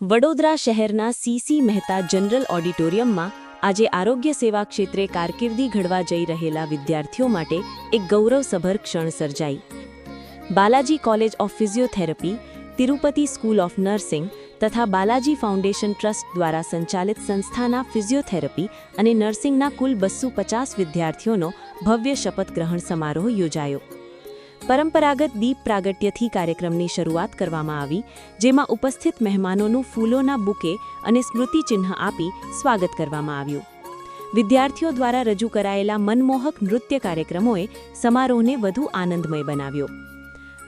વડોદરા શહેરના CC Mehta general ઓડિટોરિયમમાં આજે આરોગ્ય સેવા ક્ષેત્રે કારકિર્દી ઘડવા જઈ રહેલા વિદ્યાર્થીઓ માટે એક ગૌરવસભર ક્ષણ સર્જાઈ. Balaji college of physiotherapy, Tirupati school of nursing તથા બાલાજી ફાઉન્ડેશન ટ્રસ્ટ દ્વારા સંચાલિત સંસ્થાના ફિઝિયોથેરપી અને નર્સિંગના કુલ બસો પચાસ વિદ્યાર્થીઓનો ભવ્ય શપથ ગ્રહણ સમારોહ યોજાયો. પરંપરાગત દીપ પ્રાગટ્યથી કાર્યક્રમની શરૂઆત કરવામાં આવી, જેમાં ઉપસ્થિત મહેમાનોનું ફૂલોના બુકે અને સ્મૃતિચિહ્ન આપી સ્વાગત કરવામાં આવ્યું. વિદ્યાર્થીઓ દ્વારા રજૂ કરાયેલા મનમોહક નૃત્ય કાર્યક્રમોએ સમારોહને વધુ આનંદમય બનાવ્યો.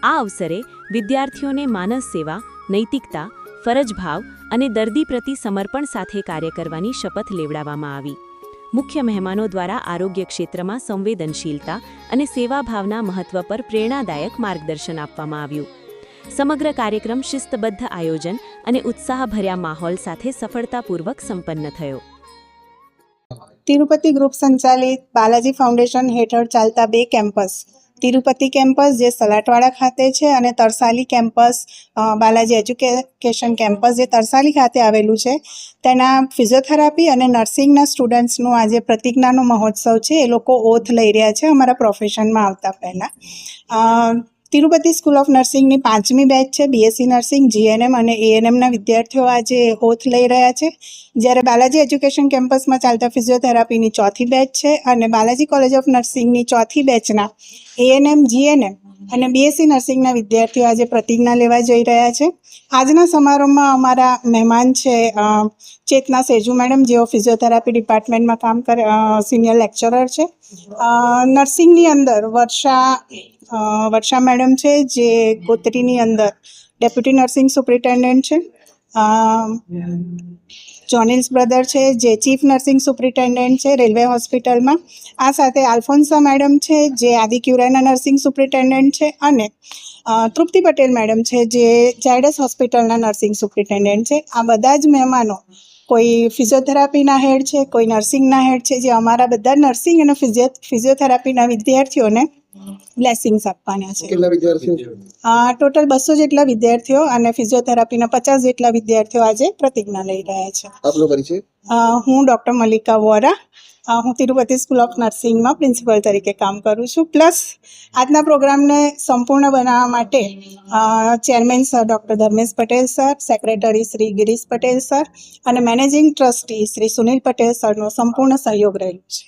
આ અવસરે વિદ્યાર્થીઓને માનસ સેવા, નૈતિકતા ફરજભાવ અને દર્દી પ્રતિ સમર્પણ સાથે કાર્ય કરવાની શપથ લેવડાવવામાં આવી. મુખ્ય મહેમાનો દ્વારા આરોગ્ય ક્ષેત્રમાં સંવેદનશીલતા અને સેવાભાવના મહત્વ પર પ્રેરણાદાયક માર્ગદર્શન આપવામાં આવ્યું. સમગ્ર કાર્યક્રમ શિસ્તબદ્ધ આયોજન અને ઉત્સાહભર્યા માહોલ સાથે સફળતાપૂર્વક સંપન્ન થયો. તિરુપતિ ગ્રુપ સંચાલિત બાલાજી ફાઉન્ડેશન હેઠળ ચાલતા બે કેમ્પસ તિરુપતિ કેમ્પસ, જે સલાટવાડા ખાતે છે, અને Tarsali campus Balaji education campus જે તરસાલી ખાતે આવેલું છે. તેના ફિઝિયોથેરાપી અને નર્સિંગના સ્ટુડન્ટ્સનું આજે પ્રતિજ્ઞાનો મહોત્સવ છે. એ લોકો ઓથ લઈ રહ્યા છે અમારા પ્રોફેશનમાં આવતા પહેલાં. તિરુપતિ સ્કૂલ ઓફ નર્સિંગની પાંચમી બેચ છે બીએસસી નર્સિંગ જીએનએમ અને એએનએમના વિદ્યાર્થીઓ આજે ઓથ લઈ રહ્યા છે. જ્યારે બાલાજી એજ્યુકેશન કેમ્પસમાં ચાલતા ફિઝિયોથેરાપીની ચોથી બેચ છે અને બાલાજી કોલેજ ઓફ નર્સિંગની ચોથી બેચના એએનએમ જીએનએમ અને બીએસસી નર્સિંગના વિદ્યાર્થીઓ આજે પ્રતિજ્ઞા લેવા જઈ રહ્યા છે. આજના સમારોહમાં અમારા મહેમાન છે ચેતના સેજુ મેડમ, જેઓ ફિઝિયોથેરાપી ડિપાર્ટમેન્ટમાં કામ કરે સિનિયર લેક્ચરર છે. નર્સિંગની અંદર વર્ષા વર્ષા મેડમ છે, જે ગોત્રીની અંદર ડેપ્યુટી નર્સિંગ સુપ્રિન્ટેન્ડન્ટ છે. જોનિલ્સ બ્રધર છે, જે ચીફ નર્સિંગ સુપ્રિન્ટેન્ડન્ટ છે રેલવે હોસ્પિટલમાં. આ સાથે આલ્ફોન્સા મેડમ છે, જે આદિક્યુરાના નર્સિંગ સુપ્રિન્ટેન્ડન્ટ છે અને તૃપ્તિ પટેલ મેડમ છે, જે ઝાયડસ હોસ્પિટલના નર્સિંગ સુપ્રિન્ટેન્ડન્ટ છે. આ બધા જ મહેમાનો કોઈ ફિઝિયોથેરાપીના હેડ છે, કોઈ નર્સિંગના હેડ છે, જે અમારા બધા નર્સિંગ અને ફિઝિયો, ફિઝિયોથેરાપીના વિદ્યાર્થીઓને બ્લેસિંગ્સ આપવાના છે. કેટલા વિદ્યાર્થીઓ? ટોટલ બસો જેટલા વિદ્યાર્થીઓ અને ફિઝિયોથેરાપીના પચાસ જેટલા વિદ્યાર્થીઓ આજે પ્રતિજ્ઞા લઈ રહ્યા છે. આપનો પરિચય? હું ડૉક્ટર મલ્લિકા વોરા. હું તિરુપતિ સ્કૂલ ઓફ નર્સિંગમાં પ્રિન્સિપલ તરીકે કામ કરું છું. પ્લસ આજના પ્રોગ્રામને સંપૂર્ણ બનાવવા માટે chairman sir doctor Dharmesh Patel sir secretary Shri Girish Patel sir અને મેનેજિંગ ટ્રસ્ટી શ્રી સુનિલ પટેલ સરનો સંપૂર્ણ સહયોગ રહ્યો છે.